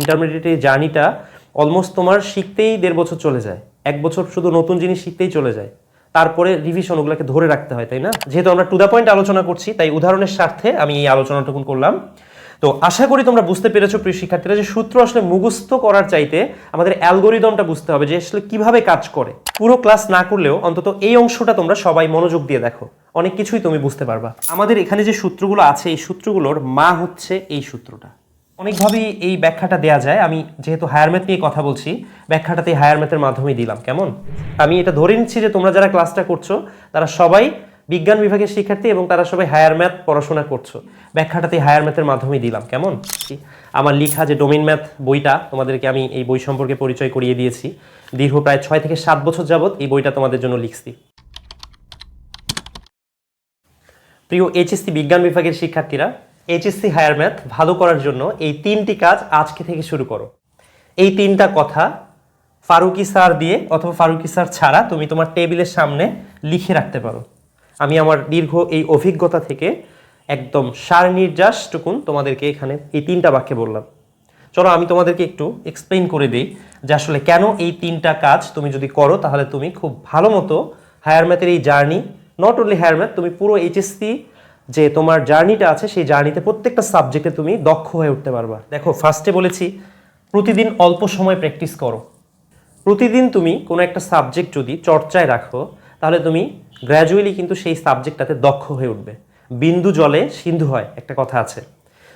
ইন্টারমিডিয়েটের জার্নিটা অলমোস্ট তোমার শিখতেই দেড় বছর চলে যায়। এক বছর শুধু নতুন জিনিস শিখতেই চলে যায়। তারপরে রিভিশন ওগুলোকে ধরে রাখতে হয়, তাই না? যেহেতু আমরা টু দ্য পয়েন্ট আলোচনা করছি, তাই উদাহরণের স্বার্থে আমি এই আলোচনাটুকুন করলাম। তো আশা করি তোমরা বুঝতে পেরেছ, প্রিয় শিক্ষার্থীরা, যে সূত্র আসলে মুখস্থ করার চাইতে আমাদের অ্যালগোরিদমটা বুঝতে হবে যে আসলে কীভাবে কাজ করে। পুরো ক্লাস না করলেও অন্তত এই অংশটা তোমরা সবাই মনোযোগ দিয়ে দেখো। অনেক কিছুই তুমি বুঝতে পারবা। আমাদের এখানে যে সূত্রগুলো আছে, এই সূত্রগুলোর মা হচ্ছে এই সূত্রটা। অনেকভাবেই এই ব্যাখ্যাটা দেয়া যায়। আমি যেহেতু হায়ার ম্যাথ নিয়ে কথা বলছি ব্যাখ্যাটাতে হায়ার ম্যাথের মাধ্যমেই দিলাম। কেমন? আমি এটা ধরে নিচ্ছি যে তোমরা যারা ক্লাসটা করছ, তারা সবাই বিজ্ঞান বিভাগের শিক্ষার্থী এবং তারা সবাই হায়ার ম্যাথ পড়াশোনা করছ। ব্যাখ্যাটাতে হায়ার ম্যাথের মাধ্যমেই দিলাম। কেমন? আমার লেখা যে ডোমেন ম্যাথ বইটা, তোমাদেরকে আমি এই বই সম্পর্কে পরিচয় করিয়ে দিয়েছি। দীর্ঘ প্রায় ছয় থেকে সাত বছর যাবত এই বইটা তোমাদের জন্য লিখছি। প্রিয় এইচএসসি বিজ্ঞান বিভাগের শিক্ষার্থীরা এইচএসসি হায়ার ম্যাথ ভালো করার জন্য এই তিনটি কাজ আজকে থেকে শুরু করো। এই তিনটা কথা ফারুকি স্যার দিয়ে অথবা ফারুকি স্যার ছাড়া তুমি তোমার টেবিলের সামনে লিখে রাখতে পারো। আমি আমার দীর্ঘ এই অভিজ্ঞতা থেকে একদম সার নির্যাসটুকুন তোমাদেরকে এখানে এই তিনটা বাক্যে বললাম। চলো আমি তোমাদেরকে একটু এক্সপ্লেইন করে দিই যে আসলে কেন এই তিনটা কাজ তুমি যদি করো তাহলে তুমি খুব ভালো মতো হায়ার ম্যাথের এই journey not only higher math তুমি পুরো এইচএসসি যে তোমার জার্নিটা আছে, সেই জার্নিতে প্রত্যেকটা সাবজেক্টে তুমি দক্ষ হয়ে উঠতে পারবা। দেখো ফার্স্টে বলেছি, প্রতিদিন অল্প সময় প্র্যাকটিস করো। প্রতিদিন তুমি কোনো একটা সাবজেক্ট যদি চর্চায় রাখো, তাহলে তুমি গ্র্যাজুয়ালি কিন্তু সেই সাবজেক্টটাতে দক্ষ হয়ে উঠবে। বিন্দু জলে সিন্ধু হয়, একটা কথা আছে।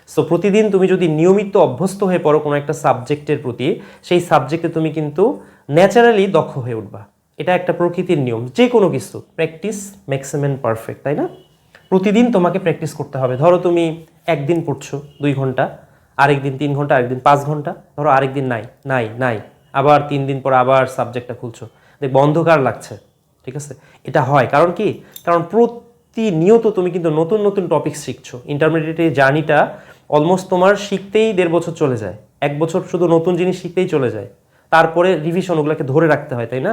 সো প্রতিদিন তুমি যদি নিয়মিত অভ্যস্ত হয়ে পড়ো কোনো একটা সাবজেক্টের প্রতি, সেই সাবজেক্টে তুমি কিন্তু ন্যাচারালি দক্ষ হয়ে উঠবা। এটা একটা প্রকৃতির নিয়ম যে কোনো কিছু। প্র্যাকটিস ম্যাক্সিমাম পারফেক্ট তাই না? প্রতিদিন তোমাকে প্র্যাকটিস করতে হবে। ধরো তুমি একদিন পড়ছো দুই ঘণ্টা, আরেকদিন তিন ঘণ্টা, আরেকদিন পাঁচ ঘণ্টা, ধরো আরেকদিন নাই নাই নাই, আবার তিন দিন পর আবার সাবজেক্টটা খুলছো। দেখবে অন্ধকার লাগছে, ঠিক আছে? এটা হয়, কারণ কি? কারণ প্রতিনিয়ত তুমি কিন্তু নতুন নতুন টপিক শিখছো। ইন্টারমিডিয়েটের জার্নিটা অলমোস্ট তোমার শিখতেই দেড় বছর চলে যায়। এক বছর শুধু নতুন জিনিস শিখতেই চলে যায়। তারপরে রিভিশন ওগুলোকে ধরে রাখতে হয়, তাই না?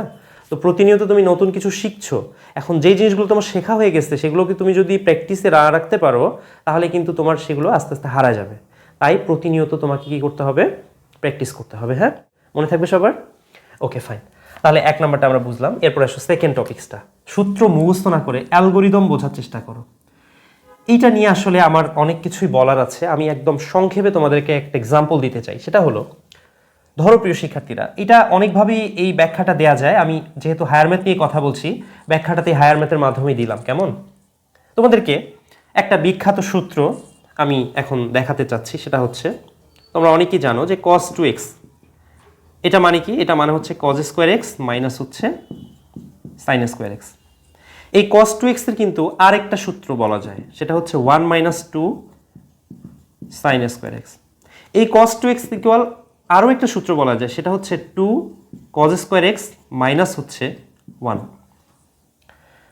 তো প্রতিনিয়ত তুমি নতুন কিছু শিখছো। এখন যেই জিনিসগুলো তোমার শেখা হয়ে গেছে সেগুলোকে তুমি যদি প্র্যাকটিসে না রাখতে পারো, তাহলে কিন্তু তোমার সেগুলো আস্তে আস্তে হারা যাবে। তাই প্রতিনিয়ত তোমাকে কি করতে হবে? প্র্যাকটিস করতে হবে হ্যাঁ? মনে থাকবে সবার? ওকে ফাইন তাহলে এক নাম্বারটা আমরা বুঝলাম। এরপর আসো সেকেন্ড টপিক্সটা সূত্র মুখস্থ না করে অ্যালগোরিদম বোঝার চেষ্টা করো। এইটা নিয়ে আসলে আমার অনেক কিছুই বলার আছে। আমি একদম সংক্ষেপে তোমাদেরকে একটা এক্সাম্পল দিতে চাই। সেটা হলো ধরো প্রিয় শিক্ষার্থীরা, এটা অনেকভাবেই এই ব্যাখ্যাটা দেয়া যায়। আমি যেহেতু হায়ার ম্যাথ নিয়ে কথা বলছি, ব্যাখ্যাটাতে হায়ার ম্যাথের মাধ্যমেই দিলাম, কেমন? তোমাদেরকে একটা বিখ্যাত সূত্র আমি এখন দেখাতে চাচ্ছি, সেটা হচ্ছে, তোমরা অনেকেই জানো যে কস টু এক্স এটা মানে কি? এটা মানে হচ্ছে কজ স্কোয়ার এক্স মাইনাস হচ্ছে সাইন স্কোয়ার এক্স এই কস টু এক্সের কিন্তু আরেকটা সূত্র বলা যায়, সেটা হচ্ছে one minus two sine square x এই কস টু এক্স ইকুয়াল আরও একটা সূত্র বলা যায়, সেটা হচ্ছে two cos square x minus হচ্ছে ওয়ান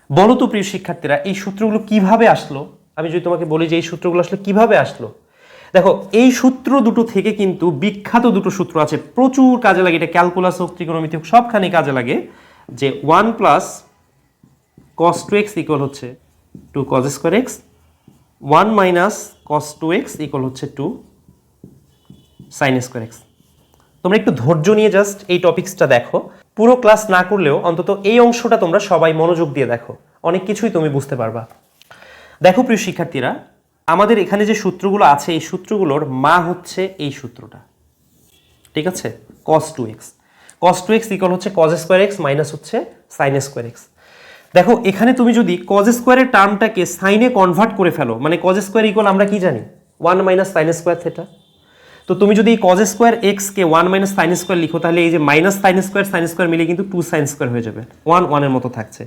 বলো তো প্রিয় শিক্ষার্থীরা, এই সূত্রগুলো কীভাবে আসলো? আমি যদি তোমাকে বলি যে এই সূত্রগুলো আসলে কীভাবে আসলো? দেখো, এই সূত্র দুটো থেকে কিন্তু বিখ্যাত দুটো সূত্র আছে। প্রচুর কাজে লাগে, এটা ক্যালকুলাস হোক ত্রিকোণমিতি হোক সবখানে কাজে লাগে যে one plus cos two x equal হচ্ছে two cos square x one minus cos two x equal হচ্ছে টু সাইন স্কোয়ার এক্স তোমরা একটু ধৈর্য নিয়ে জাস্ট এই টপিক্সটা দেখো। পুরো ক্লাস না করলেও অন্তত এই অংশটা তোমরা সবাই মনোযোগ দিয়ে দেখো। অনেক কিছুই তুমি বুঝতে পারবা। দেখো প্রিয় শিক্ষার্থীরা, আমাদের এখানে যে সূত্রগুলো আছে, এই সূত্রগুলোর মা হচ্ছে এই সূত্রটা। ঠিক আছে? Cos two x cos two x equal হচ্ছে কজ স্কোয়ার এক্স মাইনাস হচ্ছে সাইন স্কোয়ার এক্স দেখো, এখানে তুমি যদি কজ স্কোয়ারের টার্মটাকে সাইনে কনভার্ট করে ফেলো মানে কজ স্কোয়ার ইকল আমরা কি জানি? One minus sine square theta তো তুমি যদি এই কজ স্কোয়ার এক্সকে ওয়ান মাইনাস সাইন স্কোয়ার লিখো, তাহলে এই যে minus sine square sine square মিলে কিন্তু টু সাইন স্কোয়ার হয়ে যাবে। ওয়ান ওয়ানের মতো থাকছে।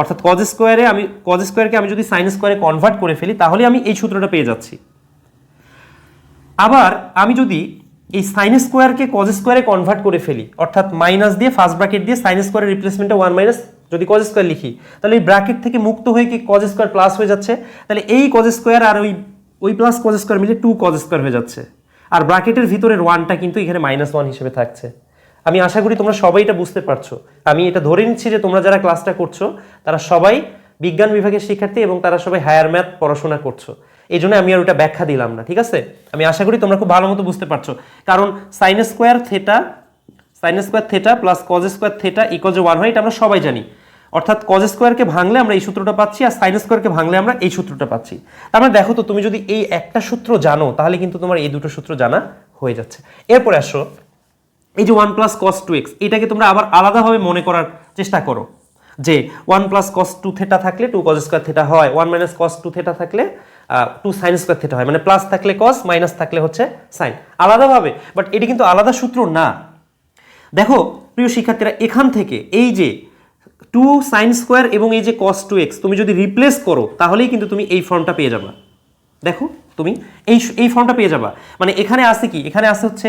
অর্থাৎ কজ স্কোয়ারে আমি কজ স্কোয়ারকে আমি যদি সাইন স্কোয়ারে কনভার্ট করে ফেলি, তাহলে আমি এই সূত্রটা পেয়ে যাচ্ছি। আবার আমি যদি এই সাইন স্কোয়ারকে কজ স্কোয়ারে কনভার্ট করে ফেলি, অর্থাৎ মাইনাস দিয়ে ফার্স্ট ব্র্যাকেট দিয়ে সাইন স্কোয়ারের রিপ্লেসমেন্টে ওয়ান মাইনাস যদি কজ স্কোয়ার লিখি, তাহলে এই ব্র্যাকেট থেকে মুক্ত হয়ে কি কজ স্কোয়ার প্লাস হয়ে যাচ্ছে? তাহলে এই কজ স্কোয়ার আর ওই ওই প্লাস কজ স্কোয়ার মিলে টু কজ স্কোয়ার হয়ে যাচ্ছে। আর ব্র্যাকেটের ভিতরের ওয়ানটা কিন্তু এখানে মাইনাস ওয়ান হিসেবে থাকছে। আমি আশা করি তোমরা সবাই এটা বুঝতে পারছ। আমি এটা ধরে নিচ্ছি যে তোমরা যারা ক্লাসটা করছ, তারা সবাই বিজ্ঞান বিভাগের শিক্ষার্থী এবং তারা সবাই হায়ার ম্যাথ পড়াশোনা করছ। এই জন্য আমি আর ওটা ব্যাখ্যা দিলাম না, ঠিক আছে? আমি আশা করি তোমরা খুব ভালো মতো বুঝতে পারছ। কারণ sine square theta sine square theta plus cos square theta equal যে ওয়ান হয়, এটা আমরা সবাই জানি। অর্থাৎ কজ স্কোয়ারকে ভাঙলে আমরা এই সূত্রটা পাচ্ছি আর সাইন স্কোয়ারকে ভাঙলে আমরা এই সূত্রটা পাচ্ছি। তার মানে দেখো তো, তুমি যদি এই একটা সূত্র জানো, তাহলে কিন্তু তোমার এই দুটো সূত্র জানা হয়ে যাচ্ছে। এরপরে আসো, এই যে one plus cos two x এটাকে তোমরা আবার আলাদাভাবে মনে করার চেষ্টা করো। যে one plus cos two theta থাকলে টু কজ স্কোয়ার থেটা হয় one minus cos two theta থাকলে টু সাইন স্কোয়ার থেটা হয় মানে প্লাস থাকলে কস মাইনাস থাকলে হচ্ছে সাইন আলাদাভাবে বাট এটি কিন্তু আলাদা সূত্র না। দেখো, প্রিয় শিক্ষার্থীরা, এখান থেকে এই যে টু সাইন স্কোয়ার এবং এই যে কস টু এক্স তুমি যদি রিপ্লেস করো, তাহলেই কিন্তু তুমি এই ফর্মটা পেয়ে যাবা। দেখো, তুমি এই এই ফর্মটা পেয়ে যাবা। মানে এখানে আছে কি? এখানে আছে হচ্ছে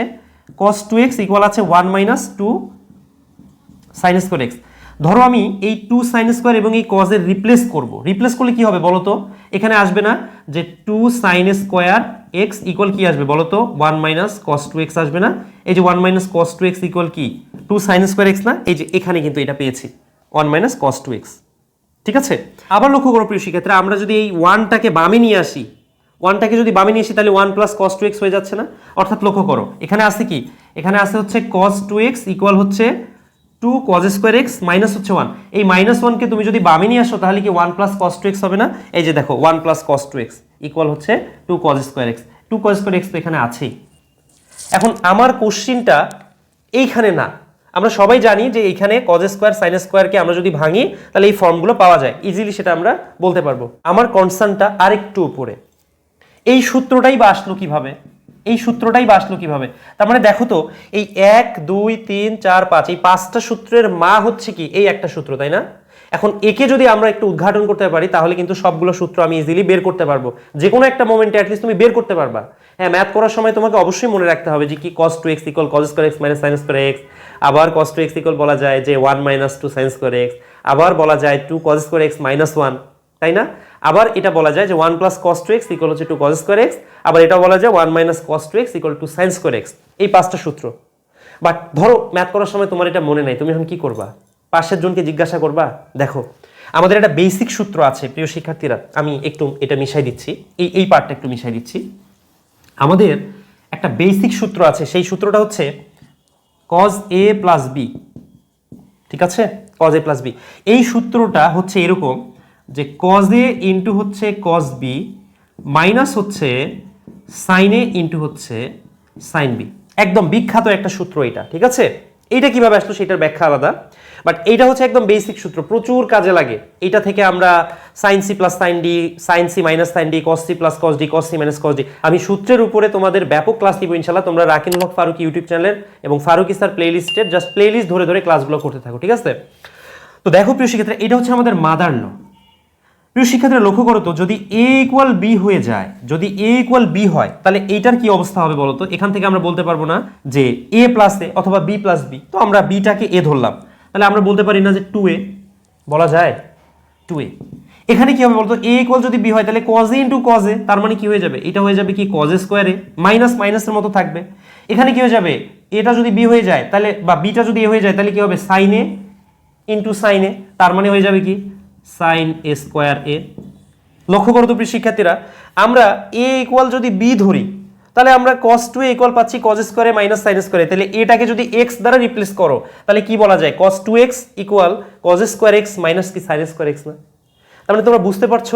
কস টু এক্স ইকুয়াল আছে one minus two sine square x ধরো আমি এই টু সাইন স্কোয়ার এবং এই কজের রিপ্লেস করব। রিপ্লেস করলে কি হবে বলো তো? এখানে আসবে না যে two sine square x equal কি আসবে বলো তো? One minus cos two x আসবে না। এই যে one minus cos two x equal কি? টু সাইন স্কোয়ার এক্স না? এই যে এখানে কিন্তু এটা পেয়েছি। One minus cos two x ঠিক আছে? আবার লক্ষ্য করো প্রিয় শিক্ষার্থীরা, আমরা যদি এই ওয়ানটাকে বামে নিয়ে আসি ওয়ানটাকে যদি বামে নিয়ে আসি, তাহলে one plus cos two x হয়ে যাচ্ছে না? অর্থাৎ লক্ষ্য করো, এখানে আছে কি? এখানে আছে হচ্ছে কস টু এক্স ইকুয়াল হচ্ছে two cos square x minus হচ্ছে ওয়ান এই মাইনাস ওয়ানকে তুমি যদি বামে নিয়ে আসো, তাহলে কি one plus cos two x হবে না? এই যে দেখো one plus cos two x equal হচ্ছে two cos square x two cos square x তো এখানে আছেই। এখন আমার কোশ্চিনটা এইখানে না আমরা সবাই জানি যে এইখানে কজ স্কোয়ার সাইন স্কোয়ারকে আমরা যদি ভাঙি, তাহলে এই ফর্মগুলো পাওয়া যায়। ইজিলি সেটা আমরা বলতে পারব। আমার কনসার্নটা আরেকটু উপরে। এই সূত্রটাই বা আসলো কীভাবে? এই সূত্রটাই বা আসলো কীভাবে? তার মানে দেখো তো, এই এক, দুই, তিন, চার, পাঁচ, এই পাঁচটা সূত্রের মা হচ্ছে কি? এই একটা সূত্র, তাই না? এখন একে যদি আমরা একটু উদ্ঘাটন করতে পারি, তাহলে কিন্তু সবগুলো সূত্র আমি ইজিলি বের করতে পারব। যে কোনো একটা মোমেন্টে অ্যাটলিস্ট তুমি বের করতে পারবা। হ্যাঁ ম্যাথ করার সময় তোমাকে অবশ্যই মনে রাখতে হবে যে কি cos two x equal cos square x minus sine square x আবার কস টু এক্স ইকুয়াল বলা যায় যে one minus two sine square x আবার বলা যায় two cos square x minus one তাই না? আবার এটা বলা যায় যে one plus cos two x equal হচ্ছে টু কজ স্কোয়ার এক্স আবার এটা বলা যায় one minus cos two x equal two sine square x এই পাঁচটা সূত্র। বাট ধরো ম্যাথ করার সময় তোমার এটা মনে নাই, তুমি এখন কি করবা? পাশের জনকে জিজ্ঞাসা করবা, দেখো, আমাদের একটা বেসিক সূত্র আছে, প্রিয় শিক্ষার্থীরা, আমি একটু এটা মিশাই দিচ্ছি, এই এই পার্টটা একটু মিশাই দিচ্ছি। আমাদের একটা বেসিক সূত্র আছে, সেই সূত্রটা হচ্ছে কজ এ প্লাস বি ঠিক আছে? কজ এ প্লাস বি এই সূত্রটা হচ্ছে এরকম যে কজ এ ইন্টু হচ্ছে কজ বি মাইনাস হচ্ছে সাইন এ ইন্টু হচ্ছে সাইন বি একদম বিখ্যাত একটা সূত্র এটা, ঠিক আছে? এইটা কীভাবে আসলো সেটার ব্যাখ্যা আলাদা। বাট এইটা হচ্ছে একদম বেসিক সূত্র। প্রচুর কাজে লাগে। এটা থেকে আমরা sine C plus sine D sine C minus sine D cos C plus cos D cos C minus cos D আমি সূত্রের উপরে তোমাদের ব্যাপক ক্লাস দিব ইনশাল্লাহ তোমরা রাকিনুল হক ফারুক ইউটিউব চ্যানেলের এবং ফারুক ইসার প্লেলিস্টের জাস্ট প্লেলিস্ট ধরে ধরে ক্লাসগুলো করতে থাকো, ঠিক আছে? তো দেখো প্রিয় শিক্ষার্থী এটা হচ্ছে আমাদের মাদার ল প্রিয় শিক্ষার্থীরা, লক্ষ্য করো তো, যদি এ ইকুয়াল বি হয়ে যায়, যদি এ ইকুয়াল বি হয়, তাহলে এইটার কি অবস্থা হবে বলো তো? এখান থেকে আমরা বলতে পারব না যে এ প্লাস এ অথবা বি প্লাস বি তো আমরা বিটাকে এ ধরলাম। তাহলে আমরা বলতে পারি না যে টু এ বলা যায় টু এ এখানে কি হবে বলতো? এ ইকুয়াল যদি বি হয়, তাহলে cos A into cos A তার মানে কি হয়ে যাবে? এটা হয়ে যাবে কি কজ এ স্কোয়ারে মাইনাস মাইনাসের মতো থাকবে। এখানে কি হয়ে যাবে? এটা যদি বি হয়ে যায়, তাহলে বা বিটা যদি এ হয়ে যায়, তাহলে কি হবে? Sine A into sine A তার মানে হয়ে যাবে কি? সাইন এ স্কোয়ার এ লক্ষ্য করো তো প্রিয় শিক্ষার্থীরা, আমরা এ ইকুয়াল যদি বি ধরি তাহলে আমরা কস টু ইকুয়াল পাচ্ছি কজ স্কোয়ারে মাইনাস সাইন স্কোয়ারে তাহলে এটাকে যদি এক্স দ্বারা রিপ্লেস করো, তাহলে কি বলা যায়? Cos two x equal cos square x minus কি সাইন স্কোয়ার এক্স না? তার মানে তোমরা বুঝতে পারছ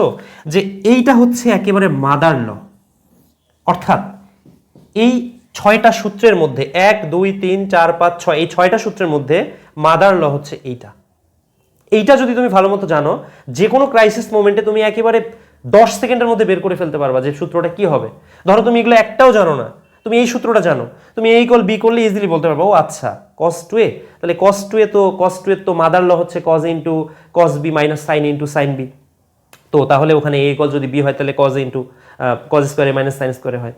যে এইটা হচ্ছে একেবারে মাদার ল অর্থাৎ এই ছয়টা সূত্রের মধ্যে, এক, দুই, তিন, চার, পাঁচ, ছয়, এই ছয়টা সূত্রের মধ্যে মাদার ল হচ্ছে এইটা। এইটা যদি তুমি ভালো মতো জানো যে কোনো ক্রাইসিস মোমেন্টে তুমি একেবারে দশ সেকেন্ডের মধ্যে বের করে ফেলতে পারবা যে সূত্রটা কি হবে। ধরো তুমি এগুলো একটাও জানো না। তুমি এই সূত্রটা জানো। তুমি এই কল বি করলে ইজিলি বলতে পারব, ও আচ্ছা কস টু এ তাহলে কস টু এ তো কস টু এর তো মাদার ল হচ্ছে cos into cos B minus sine into sine B তো তাহলে ওখানে এ কল যদি বি হয়, তাহলে কজ ইন্টু কজ স্কোয়ারে মাইনাস সাইন স্কোয়ারে হয়।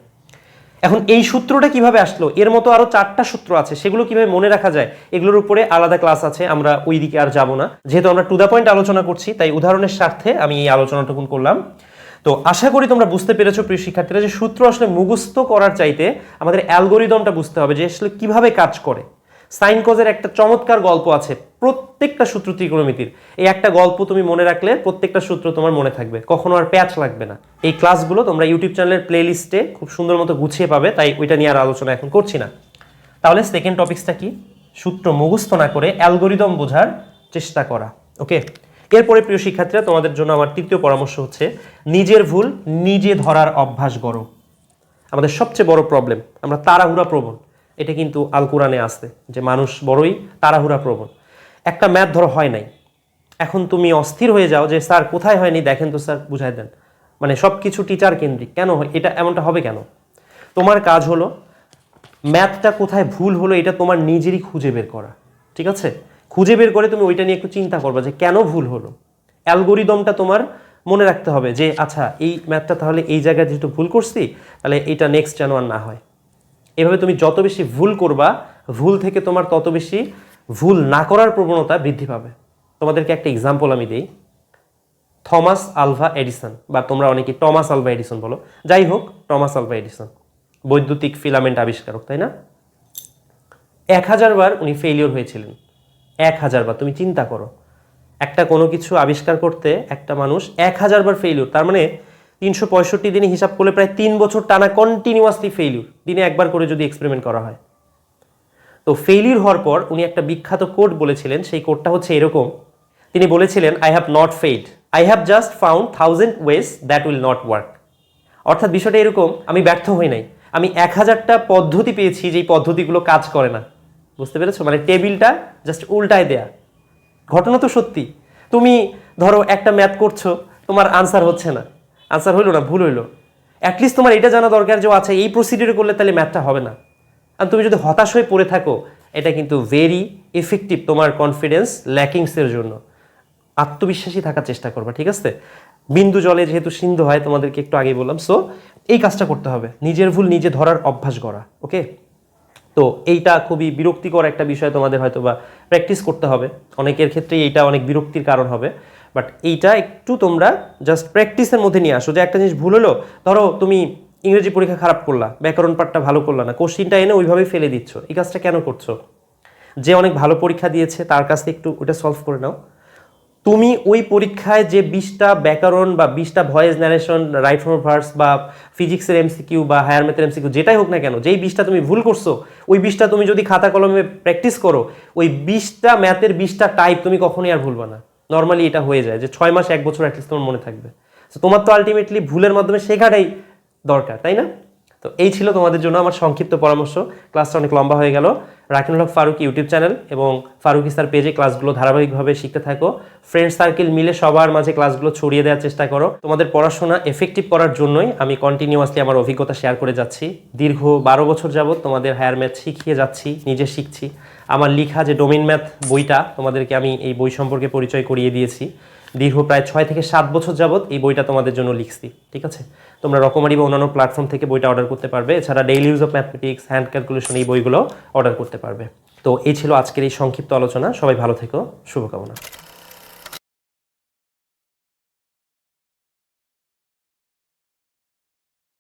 এখন এই সূত্রটা কীভাবে আসলো? এর মতো আরও চারটা সূত্র আছে, সেগুলো কীভাবে মনে রাখা যায়, এগুলোর উপরে আলাদা ক্লাস আছে, আমরা ওই দিকে আর যাব না। যেহেতু আমরা টু দ্য পয়েন্ট আলোচনা করছি, তাই উদাহরণের স্বার্থে আমি এই আলোচনাটুকুন করলাম। তো আশা করি তোমরা বুঝতে পেরেছ, প্রিয় শিক্ষার্থীরা, যে সূত্র আসলে মুখস্থ করার চাইতে আমাদের অ্যালগোরিদমটা বুঝতে হবে যে আসলে কীভাবে কাজ করে। সাইন কজের একটা চমৎকার গল্প আছে, প্রত্যেকটা সূত্র ত্রিকোণমিতির। এই একটা গল্প তুমি মনে রাখলে প্রত্যেকটা সূত্র তোমার মনে থাকবে, কখনো আর প্যাচ লাগবে না। এই ক্লাসগুলো তোমরা ইউটিউব চ্যানেলের প্লে লিস্টে খুব সুন্দর মতো গুছিয়ে পাবে, তাই ওইটা নিয়ে আর আলোচনা এখন করছি না। তাহলে সেকেন্ড টপিক্সটা কি? সূত্র মুখস্থ না করে অ্যালগোরিদম বোঝার চেষ্টা করা ওকে এরপরে প্রিয় শিক্ষার্থীরা, তোমাদের জন্য আমার তৃতীয় পরামর্শ হচ্ছে, নিজের ভুল নিজে ধরার অভ্যাস গড়ো। আমাদের সবচেয়ে বড় প্রবলেম আমরা তাড়াহুড়া প্রবণ। এটা কিন্তু আল কোরআনে আসতে যে মানুষ বড়ই তাড়াহুড়া প্রবণ। একটা ম্যাথ ধরো হয় নাই। এখন তুমি অস্থির হয়ে যাও যে, স্যার, কোথায় হয়নি? দেখেন তো, স্যার, বুঝাই দেন। মানে সব কিছু টিচার কেন্দ্রিক। কেন এটা এমনটা হবে কেন? তোমার কাজ হলো, ম্যাথটা কোথায় ভুল হলো এটা তোমার নিজেরই খুঁজে বের করা। ঠিক আছে? খুঁজে বের করে তুমি ওইটা নিয়ে একটু চিন্তা করবা যে, কেন ভুল হলো? অ্যালগোরিদমটা তোমার মনে রাখতে হবে যে আচ্ছা এই ম্যাথটা তাহলে এই জায়গায় যেহেতু ভুল করছি, তাহলে এটা নেক্সট যেন আর না হয়। এভাবে তুমি যত বেশি ভুল করবা, ভুল থেকে তোমার তত বেশি ভুল না করার প্রবণতা বৃদ্ধি পাবে। তোমাদেরকে একটা এক্সাম্পল আমি দিই। থমাস আলভা এডিসন, বা তোমরা অনেকে টমাস আলভা এডিসন বলো। যাই হোক, টমাস আলভা এডিসন। বৈদ্যুতিক ফিলামেন্ট আবিষ্কারক, তাই না? এক হাজার বার উনি ফেলিওর হয়েছিলেন। এক হাজার বার, তুমি চিন্তা করো। একটা কোনো কিছু আবিষ্কার করতে একটা মানুষ এক হাজার বার ফেলিওর তার মানে তিনশো পঁয়ষট্টি দিনে হিসাব করলে প্রায় তিন বছর টানা কন্টিনিউয়াসলি ফেলিওর দিনে একবার করে যদি এক্সপেরিমেন্ট করা হয়। তো ফেলিউর হওয়ার পর উনি একটা বিখ্যাত কোড বলেছিলেন, সেই কোডটা হচ্ছে এরকম। তিনি বলেছিলেন I have not failed I have just found thousand ways that will not work অর্থাৎ বিষয়টা এরকম, আমি ব্যর্থ হই নাই। আমি এক হাজারটা পদ্ধতি পেয়েছি, যেই পদ্ধতিগুলো কাজ করে না। বুঝতে পেরেছ? মানে টেবিলটা জাস্ট উল্টায় দেয়া। ঘটনা তো সত্যি। তুমি ধরো একটা ম্যাথ করছ, তোমার আনসার হচ্ছে না। আনসার হইল না, ভুল হইল। অ্যাটলিস্ট তোমার এটা জানা দরকার যে আচ্ছা এই প্রসিডিউর করলে তাহলে ম্যাথটা হবে না। আর তুমি যদি হতাশ হয়ে পড়ে থাকো, এটা কিন্তু ভেরি এফেক্টিভ তোমার কনফিডেন্স ল্যাকিংসের জন্য। আত্মবিশ্বাসী থাকার চেষ্টা করবা, ঠিক আছে? বিন্দু জলে যেহেতু সিন্ধু হয়, তোমাদেরকে একটু আগে বললাম। সো এই কাজটা করতে হবে। নিজের ভুল নিজে ধরার অভ্যাস করা ওকে তো এইটা খুবই বিরক্তিকর একটা বিষয় তোমাদের হয়তো বা প্র্যাকটিস করতে হবে। অনেকের ক্ষেত্রে এইটা অনেক বিরক্তির কারণ হবে। বাট এইটা একটু তোমরা জাস্ট প্র্যাকটিসের মধ্যে নিয়ে আসো। যে একটা জিনিস ভুল হলো, ধরো তুমি ইংরেজি পরীক্ষা খারাপ করলা, ব্যাকরণ পাঠটা ভালো করলা না কোশ্চিনটা এনে ওইভাবেই ফেলে দিচ্ছ। এই কাজটা কেন করছ? যে অনেক ভালো পরীক্ষা দিয়েছে, তার কাছে একটু ওটা সলভ করে নাও। তুমি ওই পরীক্ষায় যে বিশটা ব্যাকরণ বা বিশটা voice narration right form verbs বা ফিজিক্সের এমসিকিউ বা হায়ার ম্যাথের এমসিকিউ যেটাই হোক না কেন, যেই বিশটা তুমি ভুল করছ, ওই বিশটা তুমি যদি খাতা কলমে প্র্যাকটিস করো, ওই বিশটা ম্যাথের বিশটা টাইপ তুমি কখনোই আর ভুলবা না। নর্মালি এটা হয়ে যায় যে ছয় মাস, এক বছর অ্যাটলিস্ট তোমার মনে থাকবে। তোমার তো আলটিমেটলি ভুলের মাধ্যমে শেখাটাই দরকার, তাই না? তো এই ছিল তোমাদের জন্য আমার সংক্ষিপ্ত পরামর্শ। ক্লাসটা অনেক লম্বা হয়ে গেল। রাকিনুল হক, ফারুক ইউটিউব চ্যানেল এবং ফারুক ইস্তার পেজে ক্লাসগুলো ধারাবাহিকভাবে শিখতে থাকো। ফ্রেন্ড সার্কেল মিলে সবার মাঝে ক্লাসগুলো ছড়িয়ে দেওয়ার চেষ্টা করো। তোমাদের পড়াশোনা এফেক্টিভ করার জন্যই আমি কন্টিনিউয়াসলি আমার অভিজ্ঞতা শেয়ার করে যাচ্ছি। দীর্ঘ বারো বছর যাবত তোমাদের হায়ার ম্যাথ শিখিয়ে যাচ্ছি, নিজে শিখছি। আমার লিখা যে ডোমিন ম্যাথ বইটা তোমাদেরকে আমি এই বই সম্পর্কে পরিচয় করিয়ে দিয়েছি। দীর্ঘ প্রায় ছয় থেকে সাত বছর যাবৎ এই বইটা তোমাদের জন্য লিখছি, ঠিক আছে? তোমরা রকমারি বা অন্যান্য প্ল্যাটফর্ম থেকে বইটা অর্ডার করতে পারবে। এছাড়া daily use of mathematics hand calculation এই বইগুলো অর্ডার করতে পারবে। তো এই ছিল আজকের এই সংক্ষিপ্ত আলোচনা। সবাই ভালো থেকো। শুভকামনা।